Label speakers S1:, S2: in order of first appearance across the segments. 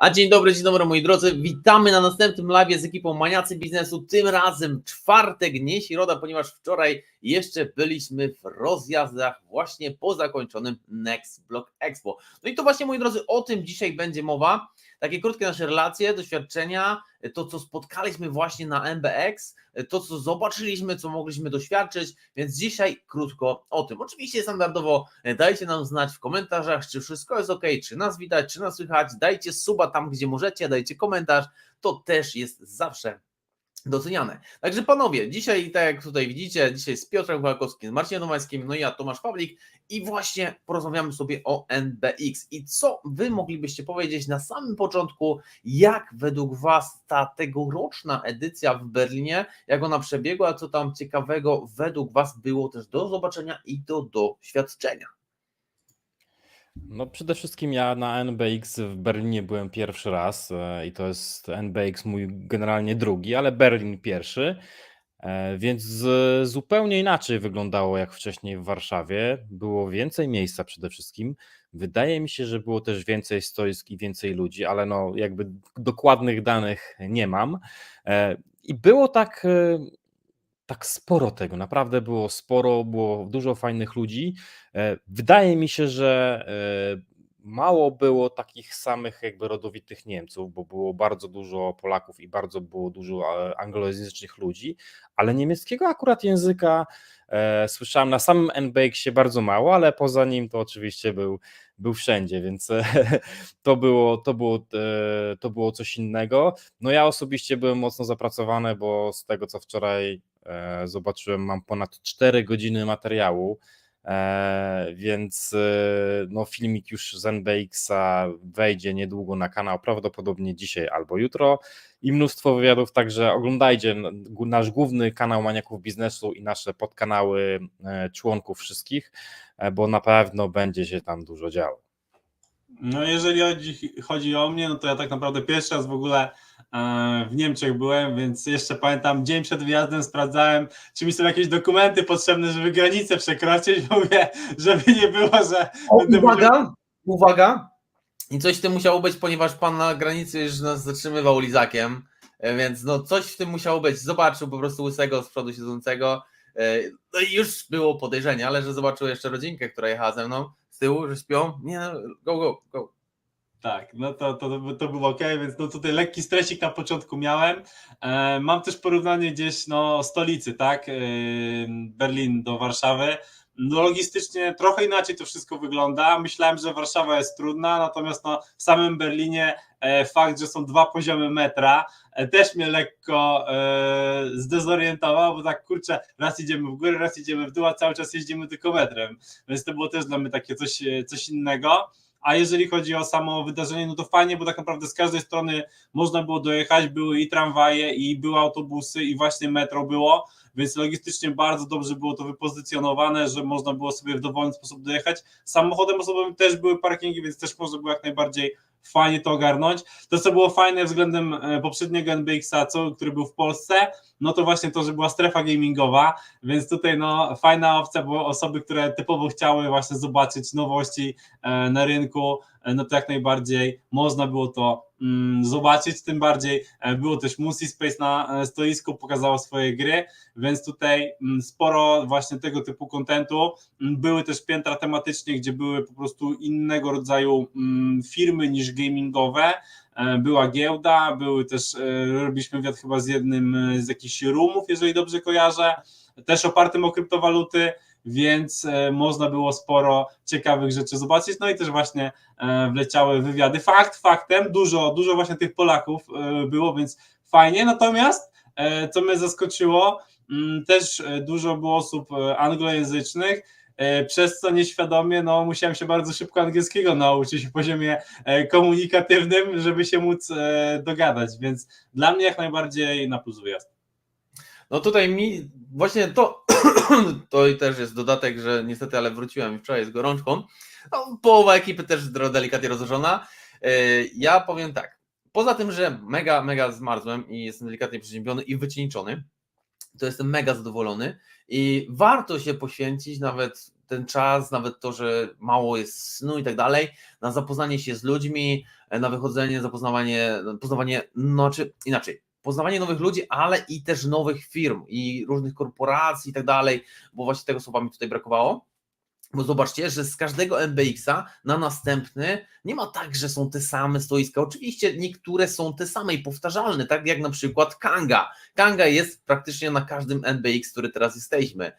S1: A dzień dobry, dzień dobry moi drodzy. Witamy na następnym live z ekipą Maniacy Biznesu. Tym razem czwartek, nie środa, ponieważ wczoraj jeszcze byliśmy w rozjazdach właśnie po zakończonym Next Block Expo. No i to właśnie moi drodzy, o tym dzisiaj będzie mowa. Takie krótkie nasze relacje, doświadczenia, to co spotkaliśmy właśnie na MBX, to co zobaczyliśmy, co mogliśmy doświadczyć, więc dzisiaj krótko o tym. Oczywiście standardowo dajcie nam znać w komentarzach, czy wszystko jest ok, czy nas widać, czy nas słychać, dajcie suba tam, gdzie możecie, dajcie komentarz, to też jest zawsze doceniane. Także panowie, dzisiaj, tak jak tutaj widzicie, dzisiaj z Piotrem Kowalkowskim, z Marcinem Domańskim, no i ja, Tomasz Pawlik i właśnie porozmawiamy sobie o NBX i co wy moglibyście powiedzieć na samym początku, jak według was ta tegoroczna edycja w Berlinie, jak ona przebiegła, co tam ciekawego według was było też do zobaczenia i do doświadczenia.
S2: No przede wszystkim ja na NBX w Berlinie byłem pierwszy raz e, i to jest NBX mój generalnie drugi, ale Berlin pierwszy, e, więc zupełnie inaczej wyglądało jak wcześniej w Warszawie. Było więcej miejsca przede wszystkim. Wydaje mi się, że było też więcej stoisk i więcej ludzi, ale no jakby dokładnych danych nie mam. E, I było tak, tak sporo tego, naprawdę było sporo, było dużo fajnych ludzi. E, Wydaje mi się, że e, mało było takich samych jakby rodowitych Niemców, bo było bardzo dużo Polaków i bardzo było dużo e, anglojęzycznych ludzi, ale niemieckiego akurat języka słyszałem na samym NBX-ie bardzo mało, ale poza nim to oczywiście był, był wszędzie, więc to było, to, było, to było coś innego. No ja osobiście byłem mocno zapracowany, bo z tego co wczoraj zobaczyłem, mam ponad 4 godziny materiału. E, więc e, no, filmik już z NBX-a wejdzie niedługo na kanał, prawdopodobnie dzisiaj albo jutro i mnóstwo wywiadów, także oglądajcie nasz główny kanał Maniaków Biznesu i nasze podkanały e, członków wszystkich, e, bo na pewno będzie się tam dużo działo.
S3: No jeżeli chodzi, chodzi o mnie, no to ja tak naprawdę pierwszy raz w ogóle e, w Niemczech byłem, więc jeszcze pamiętam dzień przed wyjazdem sprawdzałem, czy mi są jakieś dokumenty potrzebne, żeby granicę przekroczyć, mówię, żeby nie było, że
S1: O, uwaga, uwaga. I coś w tym musiało być, ponieważ pan na granicy już nas zatrzymywał lizakiem, e, więc no coś w tym musiało być. Zobaczył po prostu łysego z przodu siedzącego. E, No i już było podejrzenie, ale że zobaczył jeszcze rodzinkę, która jechała ze mną z tyłu, że śpią. Nie, no, go, go, go.
S3: Tak, no to, to, to było ok, więc no tutaj lekki stresik na początku miałem. E, mam też porównanie gdzieś no, stolicy, tak? E, Berlin do Warszawy. No, logistycznie trochę inaczej to wszystko wygląda. Myślałem, że Warszawa jest trudna, natomiast no, w samym Berlinie e, fakt, że są dwa poziomy metra, też mnie lekko e, zdezorientował, bo tak kurczę, raz idziemy w górę, raz idziemy w dół, a cały czas jeździmy tylko metrem. Więc to było też dla mnie takie coś, e, coś innego. A jeżeli chodzi o samo wydarzenie, no to fajnie, bo tak naprawdę z każdej strony można było dojechać, były i tramwaje, i były autobusy, i właśnie metro było, więc logistycznie bardzo dobrze było to wypozycjonowane, że można było sobie w dowolny sposób dojechać. Samochodem osobowym też były parkingi, więc też można było jak najbardziej fajnie to ogarnąć. To, co było fajne względem e, poprzedniego NBX-a, co, który był w Polsce, no to właśnie to, że była strefa gamingowa, więc tutaj no fajna opcja, bo osoby, które typowo chciały właśnie zobaczyć nowości e, na rynku, no to jak najbardziej można było to mm, zobaczyć, tym bardziej e, było też Musi Space na e, stoisku, pokazało swoje gry, więc tutaj mm, sporo właśnie tego typu kontentu. Mm, Były też piętra tematycznie, gdzie były po prostu innego rodzaju firmy niż gamingowe, E, była giełda, były też, e, robiliśmy wywiad chyba z jednym e, z jakichś roomów, jeżeli dobrze kojarzę, też opartym o kryptowaluty, więc e, można było sporo ciekawych rzeczy zobaczyć, no i też właśnie e, wleciały wywiady. Fakt faktem, dużo, dużo właśnie tych Polaków e, było, więc fajnie, natomiast co mnie zaskoczyło, mm, też dużo było osób anglojęzycznych, przez co nieświadomie no, musiałem się bardzo szybko angielskiego nauczyć w poziomie komunikatywnym, żeby się móc dogadać, więc dla mnie jak najbardziej na plus wyjazd.
S1: No tutaj mi właśnie to, to i też jest dodatek, że niestety, ale wróciłem wczoraj z gorączką. No, połowa ekipy też delikatnie rozłożona. Yy, Ja powiem tak, poza tym, że mega, mega zmarzłem i jestem delikatnie przeziębiony i wycieńczony, to jestem mega zadowolony i warto się poświęcić nawet ten czas, nawet to, że mało jest snu i tak dalej, na zapoznanie się z ludźmi, e, na wychodzenie, zapoznawanie, poznawanie, no czy inaczej, poznawanie nowych ludzi, ale i też nowych firm i różnych korporacji i tak dalej, bo właśnie tego słowa mi tutaj brakowało. Bo zobaczcie, że z każdego MBX-a na następny nie ma tak, że są te same stoiska. Oczywiście niektóre są te same i powtarzalne, tak jak na przykład Kanga. Kanga jest praktycznie na każdym NBX, który teraz jesteśmy.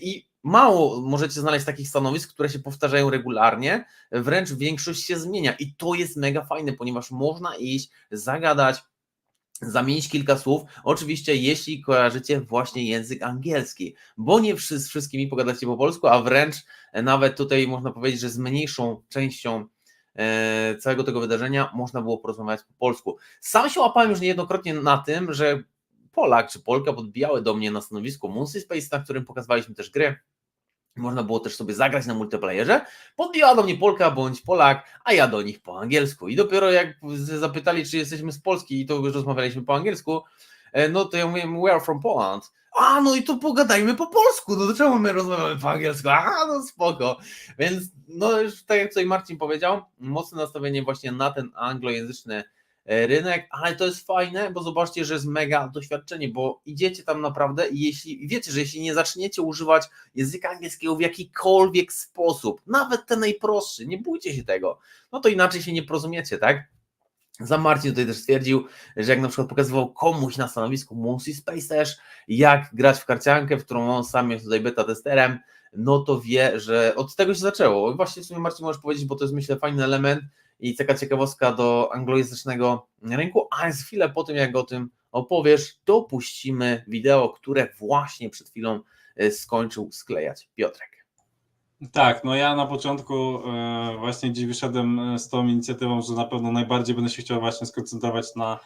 S1: I mało możecie znaleźć takich stanowisk, które się powtarzają regularnie, wręcz większość się zmienia. I to jest mega fajne, ponieważ można iść, zagadać, zamienić kilka słów. Oczywiście, jeśli kojarzycie właśnie język angielski, bo nie z wszystkimi pogadacie po polsku, a wręcz e, nawet tutaj można powiedzieć, że z mniejszą częścią e, całego tego wydarzenia można było porozmawiać po polsku. Sam się łapałem już niejednokrotnie na tym, że Polak czy Polka podbijały do mnie na stanowisku Moonsy Space, na którym pokazywaliśmy też gry. Można było też sobie zagrać na multiplayerze. Podbiła do mnie Polka bądź Polak, a ja do nich po angielsku. I dopiero jak zapytali, czy jesteśmy z Polski, i to już rozmawialiśmy po angielsku, e, no to ja mówię, we are from Poland. A, no i to pogadajmy po polsku, no to czemu my rozmawiamy po angielsku? A, no spoko. Więc, no już tak jak tutaj Marcin powiedział, mocne nastawienie właśnie na ten anglojęzyczny rynek, ale to jest fajne, bo zobaczcie, że jest mega doświadczenie, bo idziecie tam naprawdę i jeśli, wiecie, że jeśli nie zaczniecie używać języka angielskiego w jakikolwiek sposób, nawet ten najprostszy, nie bójcie się tego, no to inaczej się nie porozumiecie, tak? Za Marcin tutaj też stwierdził, że jak na przykład pokazywał komuś na stanowisku Moonsy Space jak grać w karciankę, w którą on sam jest tutaj beta testerem, no to wie, że od tego się zaczęło. Właśnie w sumie Marcin możesz powiedzieć, bo to jest myślę fajny element i taka ciekawostka do anglojęzycznego rynku, a z chwilę po tym, jak o tym opowiesz, dopuścimy wideo, które właśnie przed chwilą e, skończył sklejać Piotrek.
S3: Tak, no ja na początku e, właśnie gdzieś wyszedłem e, z tą inicjatywą, że na pewno najbardziej będę się chciał właśnie skoncentrować na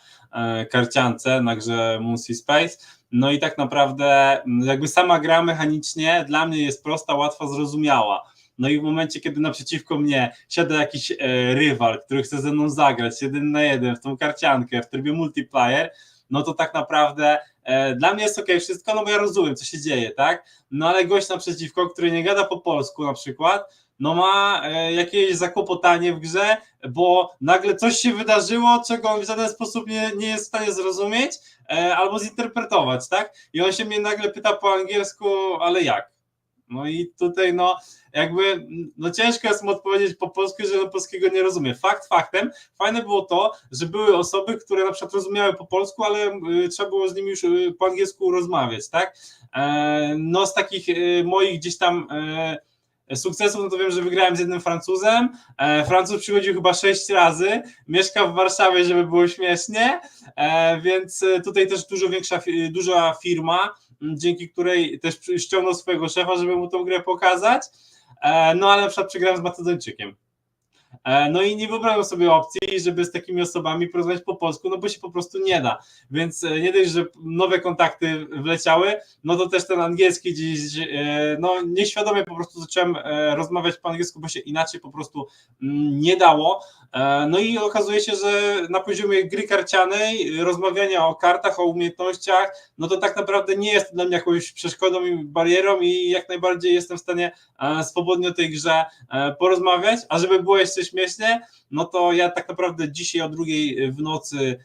S3: karciance, na grze Moonsea Space. No i tak naprawdę jakby sama gra mechanicznie dla mnie jest prosta, łatwa, zrozumiała. No i w momencie, kiedy naprzeciwko mnie siada jakiś e, rywal, który chce ze mną zagrać jeden na jeden w tą karciankę w trybie multiplayer, no to tak naprawdę e, dla mnie jest ok wszystko, no bo ja rozumiem, co się dzieje, tak? No ale gość naprzeciwko, który nie gada po polsku na przykład, no ma e, jakieś zakłopotanie w grze, bo nagle coś się wydarzyło, czego on w żaden sposób nie, nie jest w stanie zrozumieć e, albo zinterpretować, tak? I on się mnie nagle pyta po angielsku, ale jak? No i tutaj no jakby no ciężko jest mu odpowiedzieć po polsku, że polskiego nie rozumie. Fakt faktem, fajne było to, że były osoby, które na przykład rozumiały po polsku, ale y, trzeba było z nimi już y, po angielsku rozmawiać, tak? E, no z takich y, moich gdzieś tam e, sukcesów, no to wiem, że wygrałem z jednym Francuzem. E, Francuz przychodził chyba sześć razy, mieszka w Warszawie, żeby było śmiesznie, e, więc e, tutaj też dużo większa, duża firma, dzięki której też ściągnął swojego szefa, żeby mu tą grę pokazać. No ale na przykład przegrałem z Macedończykiem. E, No i nie wyobrażam sobie opcji, żeby z takimi osobami porozmawiać po polsku, no bo się po prostu nie da. Więc e, nie dość, że nowe kontakty wleciały, no to też ten angielski gdzieś, e, no nieświadomie po prostu zacząłem rozmawiać po angielsku, bo się inaczej po prostu mm, nie dało. E, No i okazuje się, że na poziomie gry karcianej, rozmawiania o kartach, o umiejętnościach, no to tak naprawdę nie jest dla mnie jakąś przeszkodą i barierą i jak najbardziej jestem w stanie e, swobodnie o tej grze e, porozmawiać, a żeby było jeszcze śmiesznie, no to ja tak naprawdę dzisiaj o drugiej w nocy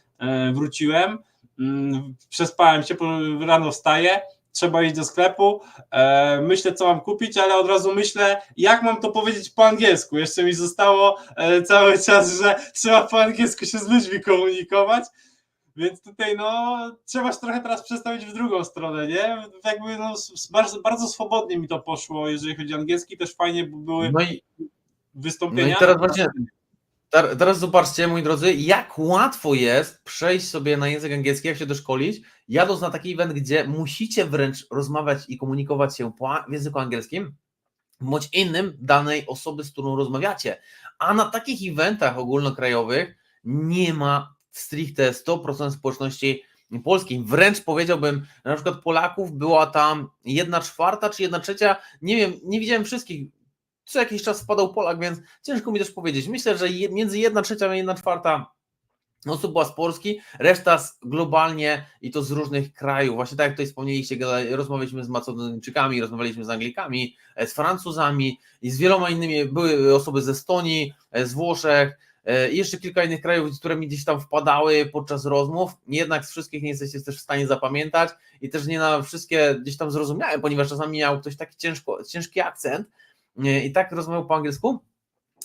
S3: wróciłem, Mm, przespałem się, rano wstaję, trzeba iść do sklepu, e, myślę co mam kupić, ale od razu myślę jak mam to powiedzieć po angielsku, jeszcze mi zostało e, cały czas, że trzeba po angielsku się z ludźmi komunikować, więc tutaj no trzeba się trochę teraz przestawić w drugą stronę, nie? Jakby no, bardzo, bardzo swobodnie mi to poszło, jeżeli chodzi o angielski, też fajnie były
S1: No i,
S3: wystąpienia.
S1: no i teraz właśnie Teraz zobaczcie, moi drodzy, jak łatwo jest przejść sobie na język angielski, jak się doszkolić, jadąc na taki event, gdzie musicie wręcz rozmawiać i komunikować się po w języku angielskim, bądź innym danej osoby, z którą rozmawiacie. A na takich eventach ogólnokrajowych nie ma stricte 100% społeczności polskiej. Wręcz powiedziałbym, na przykład Polaków była tam jedna czwarta czy jedna trzecia, nie wiem, nie widziałem wszystkich, co jakiś czas wpadał Polak, więc ciężko mi też powiedzieć. Myślę, że między jedna trzecia a jedna czwarta osób była z Polski, reszta z, globalnie i to z różnych krajów. Właśnie tak jak tutaj wspomnieliście, rozmawialiśmy z Macedończykami, rozmawialiśmy z Anglikami, e, z Francuzami i z wieloma innymi. Były osoby ze Estonii, e, z Włoszech e, i jeszcze kilka innych krajów, które mi gdzieś tam wpadały podczas rozmów. Jednak z wszystkich nie jesteście też w stanie zapamiętać i też nie na wszystkie gdzieś tam zrozumiałem, ponieważ czasami miał ktoś taki ciężko, ciężki akcent i tak rozmawiał po angielsku,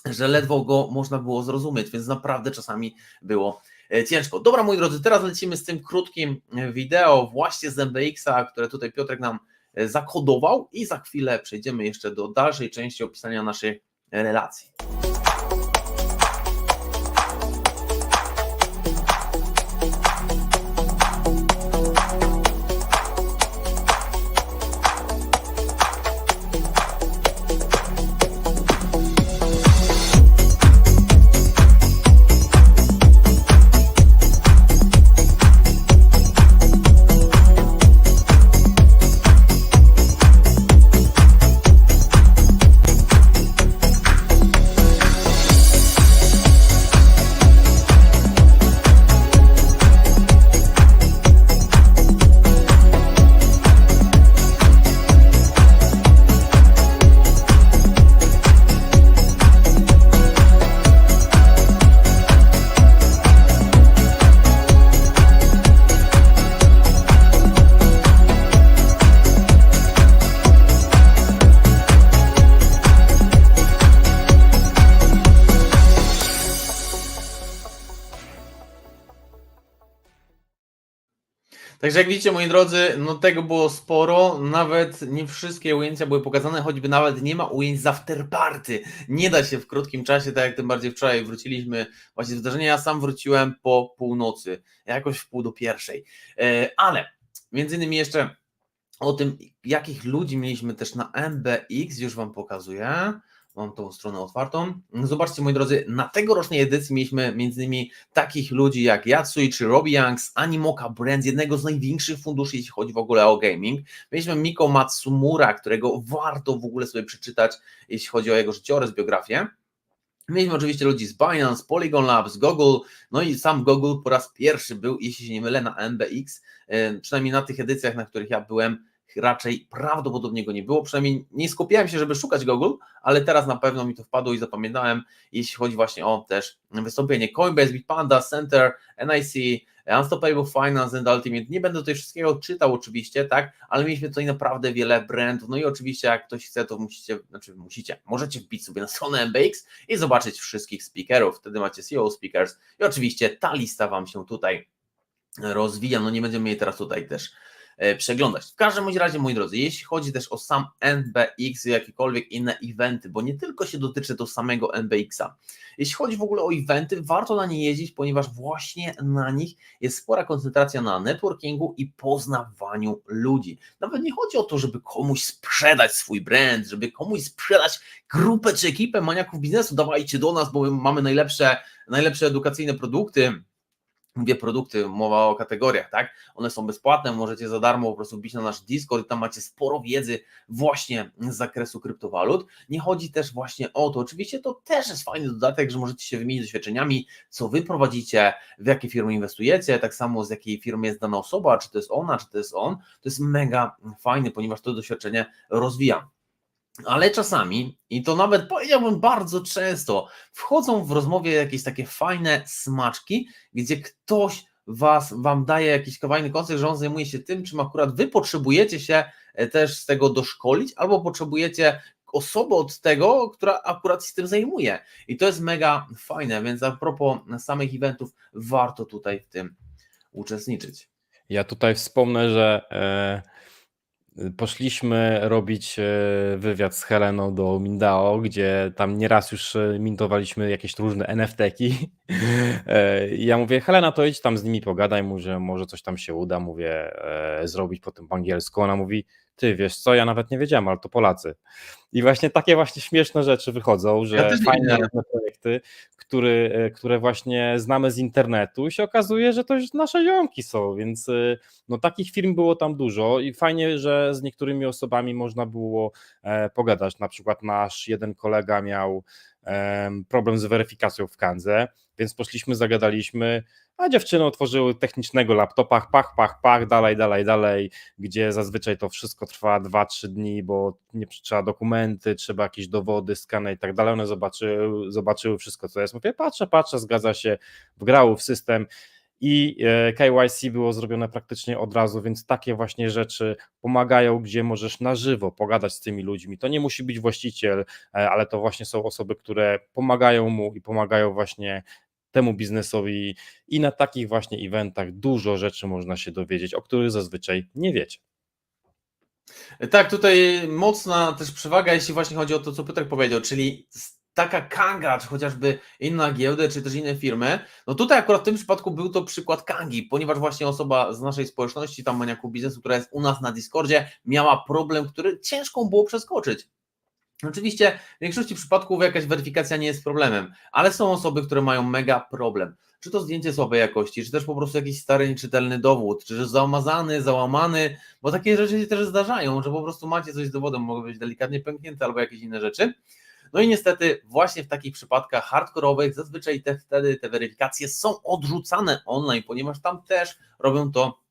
S1: że ledwo go można było zrozumieć, więc naprawdę czasami było e, ciężko. Dobra, moi drodzy, teraz lecimy z tym krótkim e, wideo właśnie z MBX-a, które tutaj Piotrek nam e, zakodował i za chwilę przejdziemy jeszcze do dalszej części opisania naszej relacji. Także jak widzicie, moi drodzy, no tego było sporo, nawet nie wszystkie ujęcia były pokazane, choćby nawet nie ma ujęć z afterparty. Nie da się w krótkim czasie, tak jak tym bardziej wczoraj wróciliśmy właśnie z wydarzenia, ja sam wróciłem po północy, jakoś w pół do pierwszej. E, Ale między innymi jeszcze o tym, jakich ludzi mieliśmy też na MBX, już Wam pokazuję. Mam tą stronę otwartą. Zobaczcie, moi drodzy, na tegorocznej edycji mieliśmy między innymi takich ludzi jak Yatsui czy Robbie Young z Animoca Brands, jednego z największych funduszy, jeśli chodzi w ogóle o gaming. Mieliśmy Miko Matsumura, którego warto w ogóle sobie przeczytać, jeśli chodzi o jego życiorys, biografię. Mieliśmy oczywiście ludzi z Binance, Polygon Labs, Google, no i sam Google po raz pierwszy był, jeśli się nie mylę, na MBX, e, przynajmniej na tych edycjach, na których ja byłem, raczej prawdopodobnie go nie było, przynajmniej nie skupiałem się, żeby szukać Google, ale teraz na pewno mi to wpadło i zapamiętałem, jeśli chodzi właśnie o też wystąpienie. Coinbase, Bitpanda, Center, NIC, Unstoppable Finance and Ultimate. Nie będę tutaj wszystkiego czytał oczywiście, tak, ale mieliśmy tutaj naprawdę wiele brandów, no i oczywiście jak ktoś chce, to musicie, znaczy musicie, możecie wbić sobie na stronę MBX i zobaczyć wszystkich speakerów, wtedy macie CEO speakers i oczywiście ta lista Wam się tutaj rozwija, no nie będziemy jej teraz tutaj też przeglądać. W każdym razie, moi drodzy, jeśli chodzi też o sam NBX i jakiekolwiek inne eventy, bo nie tylko się dotyczy to samego NBX-a. Jeśli chodzi w ogóle o eventy, warto na nie jeździć, ponieważ właśnie na nich jest spora koncentracja na networkingu i poznawaniu ludzi. Nawet nie chodzi o to, żeby komuś sprzedać swój brand, żeby komuś sprzedać grupę czy ekipę maniaków biznesu, dawajcie do nas, bo my mamy najlepsze, najlepsze edukacyjne produkty, Mówię produkty, mowa o kategoriach, tak? One są bezpłatne, możecie za darmo po prostu wbić na nasz Discord i tam macie sporo wiedzy właśnie z zakresu kryptowalut. Nie chodzi też właśnie o to, oczywiście to też jest fajny dodatek, że możecie się wymienić doświadczeniami, co wy prowadzicie, w jakie firmy inwestujecie, tak samo z jakiej firmy jest dana osoba, czy to jest ona, czy to jest on. To jest mega fajny, ponieważ to doświadczenie rozwija. Ale czasami, i to nawet powiedziałbym bardzo często, wchodzą w rozmowie jakieś takie fajne smaczki, gdzie ktoś was, wam daje jakiś fajny koncept, że on zajmuje się tym, czym akurat wy potrzebujecie się e, też z tego doszkolić, albo potrzebujecie osobę od tego, która akurat się tym zajmuje. I to jest mega fajne, więc a propos samych eventów, warto tutaj w tym uczestniczyć.
S2: Ja tutaj wspomnę, że e, poszliśmy robić e, wywiad z Heleną do Mindao, gdzie tam nieraz już e, mintowaliśmy jakieś różne NFT-ki. E, i ja mówię, Helena, to idź tam z nimi pogadaj, mu, że może coś tam się uda, mówię, e, zrobić potem po angielsku. Ona mówi, ty wiesz co, ja nawet nie wiedziałem, ale to Polacy. I właśnie takie właśnie śmieszne rzeczy wychodzą, że
S1: Ja
S2: fajne projekty, który, e, które właśnie znamy z internetu i się okazuje, że to już nasze ziomki są, więc e, no takich firm było tam dużo i fajnie, że z niektórymi osobami można było e, pogadać. Na przykład nasz jeden kolega miał em, problem z weryfikacją w Kandze więc poszliśmy, zagadaliśmy, a dziewczyny otworzyły technicznego laptopa, pach, pach, pach, dalej, dalej, dalej, gdzie zazwyczaj to wszystko trwa 2-3 dni, bo nie trzeba dokumenty, trzeba jakieś dowody, skany i tak dalej. One zobaczyły, zobaczyły wszystko, co jest. Mówię, patrzę, patrzę, zgadza się, wgrały w system i e, KYC było zrobione praktycznie od razu, więc takie właśnie rzeczy pomagają, gdzie możesz na żywo pogadać z tymi ludźmi. To nie musi być właściciel, e, ale to właśnie są osoby, które pomagają mu i pomagają właśnie temu biznesowi i na takich właśnie eventach dużo rzeczy można się dowiedzieć, o których zazwyczaj nie wiecie.
S1: Tak, tutaj mocna też przewaga, jeśli właśnie chodzi o to, co Piotrek powiedział, czyli taka Kanga, czy chociażby inna giełdę, czy też inne firmy. No tutaj akurat w tym przypadku był to przykład Kangi, ponieważ właśnie osoba z naszej społeczności, tam maniaku biznesu, która jest u nas na Discordzie, miała problem, który ciężko było przeskoczyć. Oczywiście w większości przypadków jakaś weryfikacja nie jest problemem, ale są osoby, które mają mega problem. Czy to zdjęcie słabej jakości, czy też po prostu jakiś stary, nieczytelny dowód, czy że załamazany, załamany, bo takie rzeczy się też zdarzają, że po prostu macie coś z dowodem, mogą być delikatnie pęknięte albo jakieś inne rzeczy. No i niestety właśnie w takich przypadkach hardkorowych zazwyczaj te, wtedy te weryfikacje są odrzucane online, ponieważ tam też robią to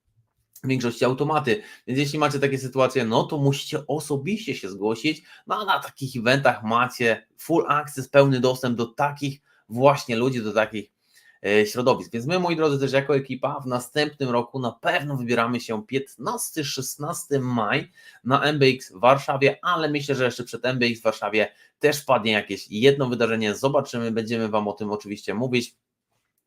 S1: w większości automaty. Więc jeśli macie takie sytuacje, no to musicie osobiście się zgłosić. No a na takich eventach macie full access, pełny dostęp do takich właśnie ludzi, do takich środowisk. Więc my, moi drodzy, też jako ekipa w następnym roku na pewno wybieramy się 15-16 maj na MBX w Warszawie, ale myślę, że jeszcze przed MBX w Warszawie też padnie jakieś jedno wydarzenie. Zobaczymy, będziemy Wam o tym oczywiście mówić.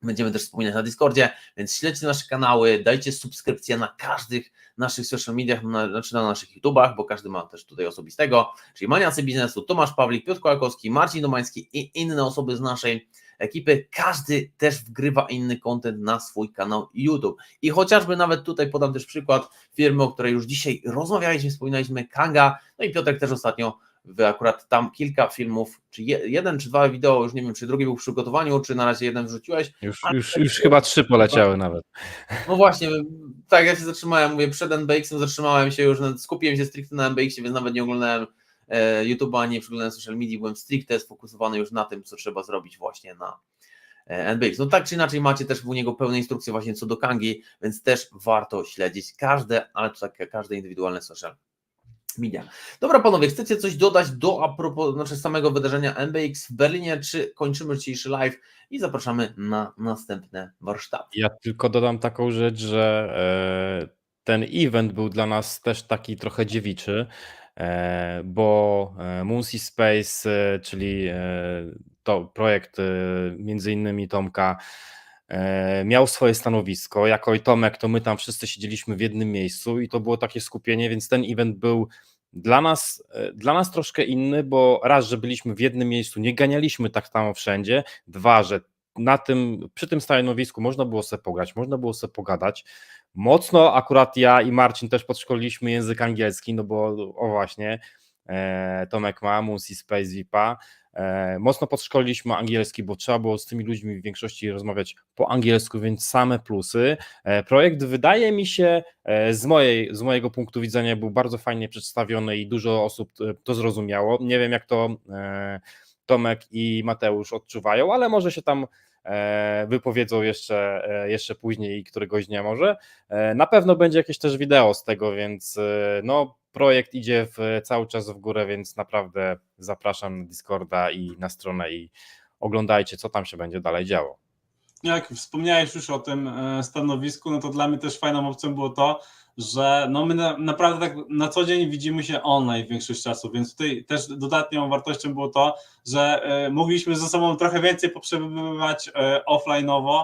S1: Będziemy też wspominać na Discordzie, więc śledźcie nasze kanały, dajcie subskrypcję na każdych naszych social mediach, na, znaczy na naszych YouTubach, bo każdy ma też tutaj osobistego, czyli Maniacy Biznesu, Tomasz Pawlik, Piotr Kołakowski, Marcin Domański i inne osoby z naszej ekipy. Każdy też wgrywa inny content na swój kanał YouTube. I chociażby nawet tutaj podam też przykład firmy, o której już dzisiaj rozmawialiśmy, wspominaliśmy, Kanga, no i Piotrek też ostatnio akurat tam kilka filmów, czy je, jeden czy dwa wideo, już nie wiem, czy drugi był w przygotowaniu, czy na razie jeden wrzuciłeś.
S2: Już, już, już chyba trzy poleciały nawet.
S1: No właśnie, tak, ja się zatrzymałem, mówię, przed NBX-em zatrzymałem się już, skupiłem się stricte na NBX-ie, więc nawet nie oglądałem YouTube'a, ani nie przeglądałem social media, byłem stricte sfokusowany już na tym, co trzeba zrobić właśnie na e, NBX. No tak czy inaczej macie też u niego pełne instrukcje właśnie co do Kangi, więc też warto śledzić każde, ale takie każde indywidualne social media. Dobra, panowie, chcecie coś dodać do a propos znaczy samego wydarzenia MBX w Berlinie, czy kończymy dzisiejszy live i zapraszamy na następne warsztaty?
S2: Ja tylko dodam taką rzecz, że e, ten event był dla nas też taki trochę dziewiczy, e, bo e, Moonsea Space, e, czyli e, to projekt e, między innymi Tomka, e, miał swoje stanowisko. Jako i Tomek, to my tam wszyscy siedzieliśmy w jednym miejscu i to było takie skupienie, więc ten event był dla nas, e, dla nas troszkę inny, bo raz, że byliśmy w jednym miejscu, nie ganialiśmy tak samo wszędzie, dwa, że na tym, przy tym stanowisku można było sobie pograć, można było sobie pogadać. Mocno akurat ja i Marcin też podszkoliliśmy język angielski, no bo o właśnie, e, Tomek ma Moonsea Space VIPa, e, mocno podszkoliliśmy angielski, bo trzeba było z tymi ludźmi w większości rozmawiać po angielsku, więc same plusy. E, projekt wydaje mi się, e, z, mojej, z mojego punktu widzenia był bardzo fajnie przedstawiony i dużo osób e, to zrozumiało. Nie wiem jak to e, Tomek i Mateusz odczuwają, ale może się tam wypowiedzą jeszcze, e, jeszcze później któregoś dnia może. E, Na pewno będzie jakieś też wideo z tego, więc e, no projekt idzie w, cały czas w górę, więc naprawdę zapraszam na Discorda i na stronę i oglądajcie, co tam się będzie dalej działo.
S3: Jak wspomniałeś już o tym e, stanowisku, no to dla mnie też fajną opcją było to, że no my na, naprawdę tak na co dzień widzimy się online większość czasu, więc tutaj też dodatnią wartością było to, że e, mogliśmy ze sobą trochę więcej poprzebywać e, offline'owo,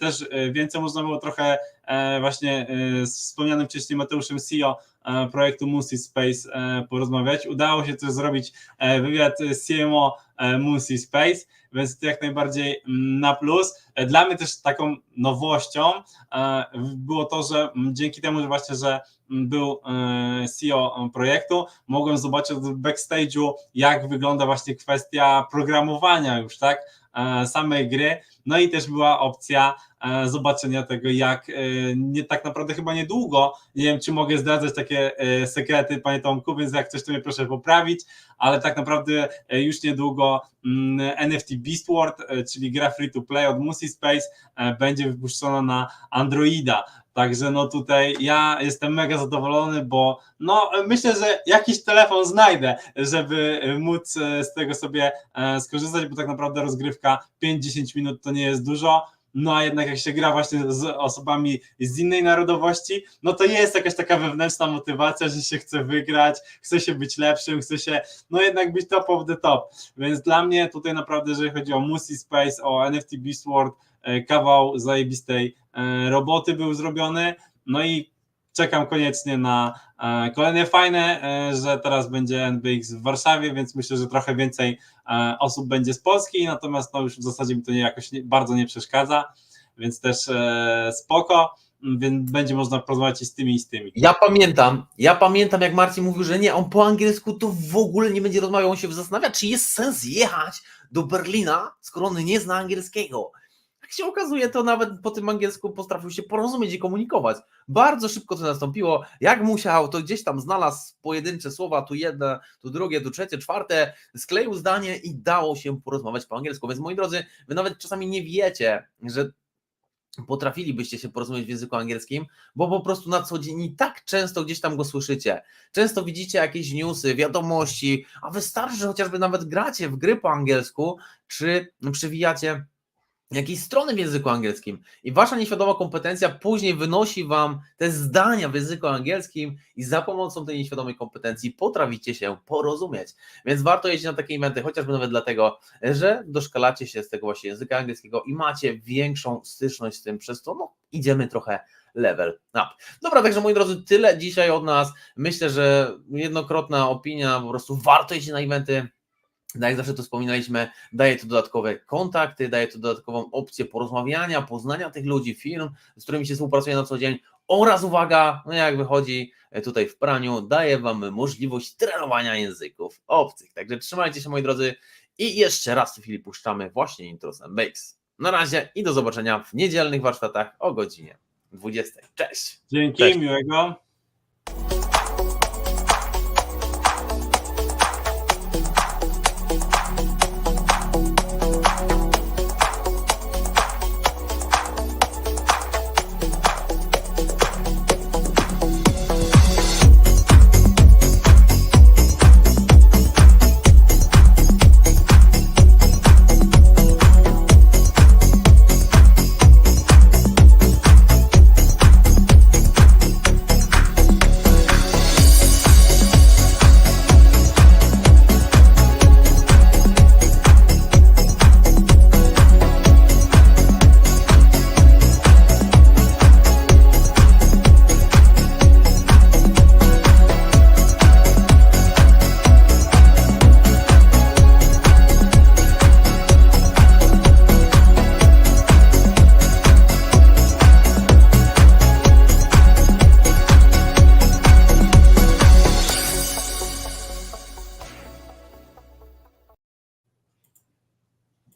S3: też e, więcej można było trochę e, właśnie e, z wspomnianym wcześniej Mateuszem CEO e, projektu Moonsea Space e, porozmawiać. Udało się też zrobić e, wywiad CMO e, Moonsea Space, więc to jak najbardziej mm, na plus. E, Dla mnie też taką nowością e, było to, że mm, dzięki temu, że właśnie, że był e, CEO projektu, mogłem zobaczyć w backstage'u, jak wygląda właśnie kwestia programowania już, tak, e, samej gry. No i też była opcja zobaczenia tego, jak e, nie tak naprawdę chyba niedługo, nie wiem, czy mogę zdradzać takie e, sekrety, panie Tomku, więc jak coś, to mnie proszę poprawić, ale tak naprawdę e, już niedługo mm, NFT Beast World, e, czyli gra free to play od Musi Space, e, będzie wypuszczona na Androida. Także no tutaj ja jestem mega zadowolony, bo no myślę, że jakiś telefon znajdę, żeby móc e, z tego sobie e, skorzystać, bo tak naprawdę rozgrywka 5-10 minut to nie jest dużo. No a jednak jak się gra właśnie z osobami z innej narodowości, no to jest jakaś taka wewnętrzna motywacja, że się chce wygrać, chce się być lepszym, chce się no jednak być top of the top. Więc dla mnie tutaj naprawdę, jeżeli chodzi o Musi Space, o NFT Beast World, e, kawał zajebistej e, roboty był zrobiony. No i czekam koniecznie na e, kolejne fajne, e, że teraz będzie NBX w Warszawie, więc myślę, że trochę więcej e, osób będzie z Polski, natomiast no już w zasadzie mi to nie jakoś nie, bardzo nie przeszkadza, więc też spoko, więc będzie można porozmawiać z tymi i z tymi.
S1: Ja pamiętam, ja pamiętam jak Marcin mówił, że nie, on po angielsku to w ogóle nie będzie rozmawiał, on się zastanawia, czy jest sens jechać do Berlina, skoro on nie zna angielskiego. Się okazuje, to nawet po tym angielsku potrafił się porozumieć i komunikować. Bardzo szybko to nastąpiło. Jak musiał, to gdzieś tam znalazł pojedyncze słowa, tu jedno, tu drugie, tu trzecie, czwarte, skleił zdanie i dało się porozmawiać po angielsku. Więc moi drodzy, wy nawet czasami nie wiecie, że potrafilibyście się porozumieć w języku angielskim, bo po prostu na co dzień i tak często gdzieś tam go słyszycie. Często widzicie jakieś newsy, wiadomości, a wystarczy, że chociażby nawet gracie w gry po angielsku, czy przewijacie jakieś strony w języku angielskim i wasza nieświadoma kompetencja później wynosi wam te zdania w języku angielskim i za pomocą tej nieświadomej kompetencji potraficie się porozumieć. Więc warto jeździć na takie eventy, chociażby nawet dlatego, że doszkalacie się z tego właśnie języka angielskiego i macie większą styczność z tym, przez to no, idziemy trochę level up. Dobra, także moi drodzy, tyle dzisiaj od nas. Myślę, że jednokrotna opinia, po prostu warto jeździć na eventy. No jak zawsze to wspominaliśmy, daje to dodatkowe kontakty, daje to dodatkową opcję porozmawiania, poznania tych ludzi, firm, z którymi się współpracuje na co dzień oraz uwaga, no jak wychodzi tutaj w praniu, daje Wam możliwość trenowania języków obcych. Także trzymajcie się moi drodzy i jeszcze raz w chwili puszczamy właśnie intro z MBX. Na razie i do zobaczenia w niedzielnych warsztatach o godzinie 20. Cześć!
S3: Dzięki,
S2: Cześć.
S3: miłego.